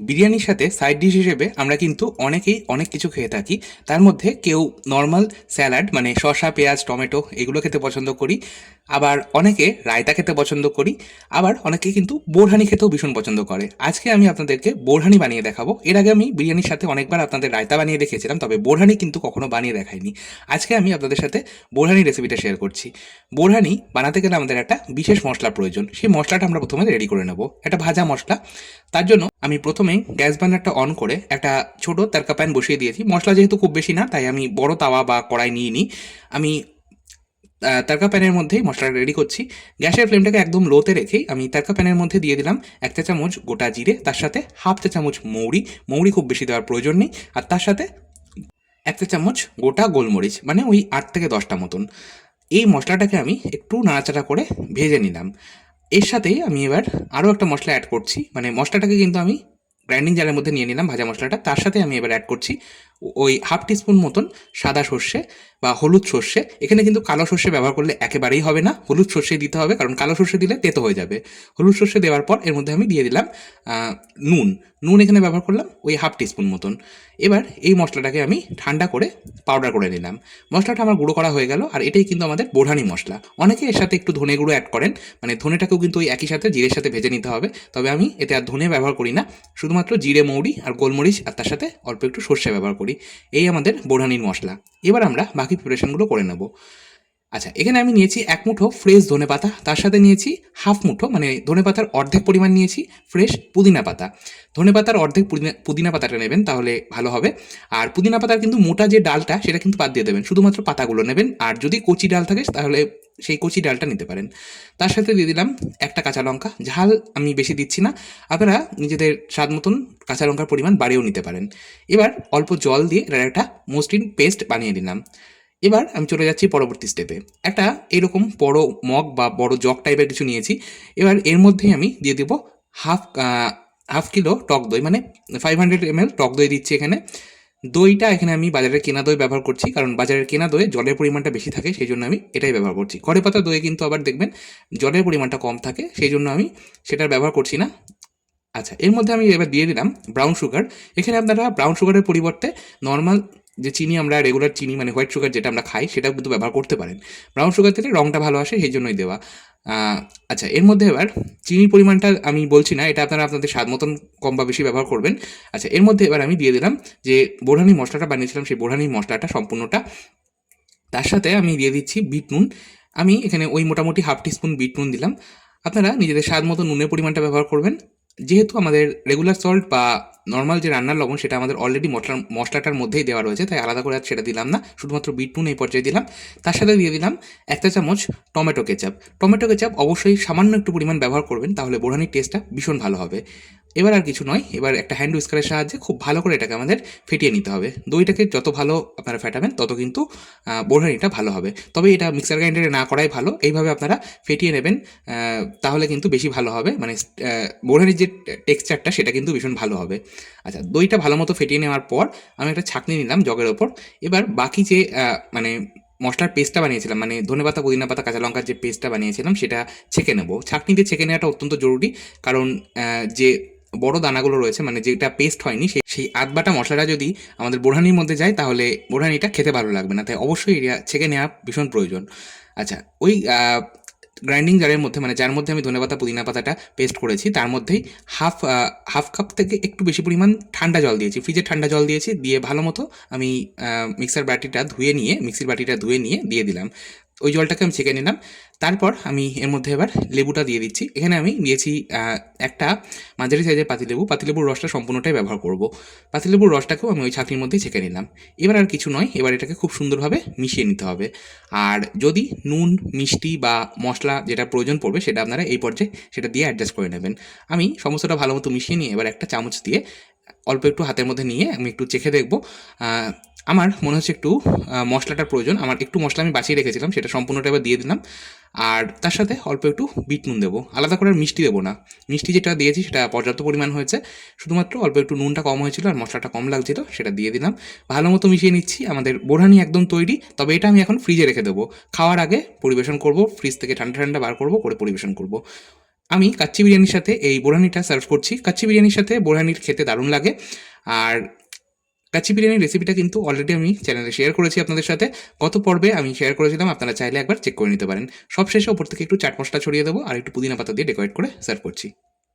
বিরিয়ানির সাথে side dish হিসেবে আমরা কিন্তু অনেকেই অনেক কিছু খেয়ে থাকি। তার মধ্যে কেউ নর্মাল স্যালাড মানে শসা, পেঁয়াজ, টমেটো, এগুলো খেতে পছন্দ করি। আবার অনেকে রায়তা খেতে পছন্দ করি, আবার অনেকে কিন্তু বোরহানি খেতেও ভীষণ পছন্দ করে। আজকে আমি আপনাদেরকে বোরহানি বানিয়ে দেখাবো। এর আগে আমি বিরিয়ানির সাথে অনেকবার আপনাদের রায়তা বানিয়ে দেখিয়েছিলাম, তবে বোরহানি কিন্তু কখনো বানিয়ে দেখাইনি। আজকে আমি আপনাদের সাথে বোরহানি রেসিপিটা শেয়ার করছি। বোরহানি বানাতে গেলে আমাদের একটা বিশেষ মশলা প্রয়োজন। সেই মশলাটা আমরা প্রথমে রেডি করে নেব। একটা ভাজা মশলা। তার জন্য আমি প্রথমেই গ্যাস বার্নারটা অন করে একটা ছোট তারকা প্যান বসিয়ে দিয়েছি। মশলা যেহেতু খুব বেশি না, তাই আমি বড় তাওয়া বা কড়াই নিয়ে নিই আমি তারকা প্যানের মধ্যেই মশলাটা রেডি করছি। গ্যাসের ফ্লেমটাকে একদম লোতে রেখেই আমি তারকা প্যানের মধ্যে দিয়ে দিলাম এক চা চামচ গোটা জিরে, তার সাথে হাফ চা চামচ মৌরি। মৌরি খুব বেশি দেওয়ার প্রয়োজন নেই। আর তার সাথে এক চা চামচ গোটা গোলমরিচ মানে ওই আট থেকে দশটা মতন। এই মশলাটাকে আমি একটু নাড়াচাড়া করে ভেজে নিলাম। এর সাথেই আমি এবার আরও একটা মশলা অ্যাড করছি। মানে মশলাটাকে কিন্তু আমি গ্রাইন্ডিং জারের মধ্যে নিয়ে নিলাম ভাজা মশলাটা। তার সাথে আমি এবার অ্যাড করছি ওই হাফ টিস্পুন মতন সাদা সর্ষে বা হলুদ সর্ষে। এখানে কিন্তু কালো সর্ষে ব্যবহার করলে একেবারেই হবে না। হলুদ সর্ষে দিতে হবে, কারণ কালো সর্ষে দিলে তেতো হয়ে যাবে। হলুদ সর্ষে দেওয়ার পর এর মধ্যে আমি দিয়ে দিলাম নুন। নুন এখানে ব্যবহার করলাম ওই হাফ টিস্পুন মতন। এবার এই মশলাটাকে আমি ঠান্ডা করে পাউডার করে নিলাম। মশলাটা আমার গুঁড়ো করা হয়ে গেল, আর এটাই কিন্তু আমাদের বোরহানি মশলা। অনেকে এর সাথে একটু ধনে গুঁড়ো অ্যাড করেন মানে ধনেটাকেও কিন্তু ওই একই সাথে, জিরের সাথে ভেজে নিতে হবে। তবে আমি এতে আর ধনে ব্যবহার করি না, শুধুমাত্র জিরে মৌরি আর গোলমরিচ আর তার সাথে অল্প একটু সর্ষে ব্যবহার করি। এই আমাদের বোরহানির মশলা। এবার আমরা বাকি প্রিপারেশনগুলো করে নেব। আচ্ছা এখানে আমি নিয়েছি এক মুঠো ফ্রেশ ধনে পাতা, তার সাথে নিয়েছি হাফ মুঠো মানে ধনে পাতার অর্ধেক পরিমাণ নিয়েছি ফ্রেশ পুদিনা পাতা। ধনে পাতার অর্ধেক পুদিনা পুদিনা পাতাটা নেবেন, তাহলে ভালো হবে। আর পুদিনা পাতার কিন্তু মোটা যে ডালটা, সেটা কিন্তু বাদ দিয়ে দেবেন, শুধুমাত্র পাতাগুলো নেবেন। আর যদি কচি ডাল থাকে, তাহলে সেই কচি ডালটা নিতে পারেন। তার সাথে দিয়ে দিলাম একটা কাঁচা লঙ্কা, ঝাল আমি বেশি দিচ্ছি না, আপনারা নিজেদের স্বাদ মতন কাঁচা লঙ্কার পরিমাণ বাড়িয়েও নিতে পারেন। এবার অল্প জল দিয়ে একটা মসৃণ পেস্ট বানিয়ে দিলাম এবার আমি চলে যাচ্ছি পরবর্তী স্টেপে একটা এরকম বড় মগ বা বড় জগ টাইপের কিছু নিয়েছি। এবার এর মধ্যেই আমি দিয়ে দেবো হাফ হাফ কিলো টক দই। মানে ফাইভ হান্ড্রেড এম টক দই দিচ্ছি এখানে। দইটা এখানে আমি বাজারের কেনা দই ব্যবহার করছি। কারণ বাজারের কেনা দইয়ে জলের পরিমাণটা বেশি থাকে, সেই জন্য আমি এটাই ব্যবহার করছি। ঘরে পাতা দইয়ে কিন্তু আবার দেখবেন জলের পরিমাণটা কম থাকে, সেই জন্য আমি সেটার ব্যবহার করছি না। আচ্ছা এর মধ্যে আমি এবার দিয়ে দিলাম ব্রাউন সুগার এখানে আপনারা ব্রাউন সুগারের পরিবর্তে নর্মাল যে চিনি আমরা রেগুলার চিনি মানে হোয়াইট সুগার যেটা আমরা খাই, সেটাও কিন্তু ব্যবহার করতে পারেন। ব্রাউন সুগার দিলে রঙটা ভালো আসে, সেই জন্যই দেওয়া। আচ্ছা এর মধ্যে এবার চিনির পরিমাণটা আমি বলছি না, এটা আপনারা আপনাদের স্বাদ মতন কম বা বেশি ব্যবহার করবেন। আচ্ছা এর মধ্যে এবার আমি দিয়ে দিলাম যে বোরহানি মশলাটা বানিয়েছিলাম, সেই বোরহানি মশলাটা সম্পূর্ণটা। তার সাথে আমি দিয়ে দিচ্ছি বিট নুন। আমি এখানে ওই মোটামুটি হাফ টিস্পুন বিট নুন দিলাম। আপনারা নিজেদের স্বাদ মতো নুনের পরিমাণটা ব্যবহার করবেন। যেহেতু আমাদের রেগুলার সল্ট বা নর্মাল যে রান্নার লবণ সেটা আমাদের অলরেডি মশলার, মশলাটার মধ্যেই দেওয়া রয়েছে, তাই আলাদা করে আর সেটা দিলাম না। শুধুমাত্র বিট নুন এই পর্যায়ে দিলাম। তার সাথে দিয়ে দিলাম একটা চামচ টমেটো কেচাপ টমেটো কেচাপ অবশ্যই সামান্য একটু পরিমাণ ব্যবহার করবেন, তাহলে বোরহানির টেস্টটা ভীষণ ভালো হবে। এবার আর কিছু নয়, এবার একটা হ্যান্ড উইস্কারের সাহায্যে খুব ভালো করে এটাকে আমাদের ফেটিয়ে নিতে হবে। দইটাকে যত ভালো আপনারা ফেটাবেন, তত কিন্তু বোরহানিটা ভালো হবে। তবে এটা মিক্সার গ্রাইন্ডারে না করাই ভালো, এইভাবে আপনারা ফেটিয়ে নেবেন তাহলে কিন্তু বেশি ভালো হবে। মানে বোরহানির যে টেক্সচারটা সেটা কিন্তু ভীষণ ভালো হবে। আচ্ছা দইটা ভালো মতো ফেটিয়ে নেওয়ার পর আমি একটা ছাঁকনি নিলাম জগের ওপর। এবার বাকি যে মানে মশলার পেস্টটা বানিয়েছিলাম মানে ধনেপাতা, পুদিনা পাতা, কাঁচা লঙ্কার যে পেস্টটা বানিয়েছিলাম, সেটা ছেঁকে নেব। ছাঁকনি দিয়ে ছেঁকে নেওয়াটা অত্যন্ত জরুরি, কারণ যে বড় দানাগুলো রয়েছে মানে যেটা পেস্ট হয়নি সেই সেই আধবাটা মশলাটা যদি আমাদের বোরহানির মধ্যে যায়, তাহলে বোরহানিটা খেতে ভালো লাগবে না। তাই অবশ্যই এটা ছেঁকে নেওয়া ভীষণ প্রয়োজন। আচ্ছা ওই গ্রাইন্ডিং জারের মধ্যে মানে যার মধ্যে আমি ধনেপাতা, পুদিনা পাতাটা পেস্ট করেছি, তার মধ্যেই হাফ হাফ কাপ থেকে একটু বেশি পরিমাণ ঠান্ডা জল দিয়েছি। ফ্রিজে ঠান্ডা জল দিয়েছি, দিয়ে ভালো মতো আমি মিক্সার বাটিটা ধুয়ে নিয়ে মিক্সির বাটিটা ধুয়ে নিয়ে দিয়ে দিলাম। ওই জলটাকে আমি ছেঁকে নিলাম। তারপর আমি এর মধ্যে এবার লেবুটা দিয়ে দিচ্ছি। এখানে আমি দিয়েছি একটা মাঝারি সাইজের পাতিলেবু। পাতিলেবুর রসটা সম্পূর্ণটাই ব্যবহার করব। পাতিলেবুর রসটাকেও আমি ওই ছাঁকনির মধ্যেই ছেঁকে নিলাম। এবার আর কিছু নয়, এবার এটাকে খুব সুন্দরভাবে মিশিয়ে নিতে হবে। আর যদি নুন, মিষ্টি বা মশলা যেটা প্রয়োজন পড়বে সেটা আপনারা এই পর্যায়ে সেটা দিয়ে অ্যাডজাস্ট করে নেবেন। আমি সমস্তটা ভালো মতো মিশিয়ে নিয়ে এবার একটা চামচ দিয়ে অল্প একটু হাতের মধ্যে নিয়ে আমি একটু চেখে দেখব। আমার মনে হচ্ছে একটু মশলাটার প্রয়োজন। আমার একটু মশলা আমি বাঁচিয়ে রেখেছিলাম, সেটা সম্পূর্ণটা এবার দিয়ে দিলাম। আর তার সাথে অল্প একটু বিট নুন দেবো। আলাদা করে মিষ্টি দেবো না। মিষ্টি যেটা দিয়েছি সেটা পর্যাপ্ত পরিমাণ হয়েছে। শুধুমাত্র অল্প একটু নুনটা কম হয়েছিল আর মশলাটা কম লাগছিল, সেটা দিয়ে দিলাম। ভালো মতো মিশিয়ে নিচ্ছি, আমাদের বোরহানি একদম তৈরি। তবে এটা আমি এখন ফ্রিজে রেখে দেবো। খাওয়ার আগে পরিবেশন করব ফ্রিজ থেকে ঠান্ডা ঠান্ডা বার করব, করে পরিবেশন করব। আমি কাচ্চি বিরিয়ানির সাথে এই বোরহানিটা সার্ভ করছি। কাচ্চি বিরিয়ানির সাথে বোরহানির খেতে দারুণ লাগে। আর কাচ্চি বিরিয়ানির রেসিপিটা কিন্তু অলরেডি আমি চ্যানেলে শেয়ার করেছি আপনাদের সাথে। কত পর্বে আমি শেয়ার করেছিলাম, আপনারা চাইলে একবার চেক করে নিতে পারেন। সব শেষে ওপর থেকে একটু চাট মশলা ছড়িয়ে দেবো আর একটু পুদিনা পাতা দিয়ে ডেকোরেট করে সার্ভ করছি।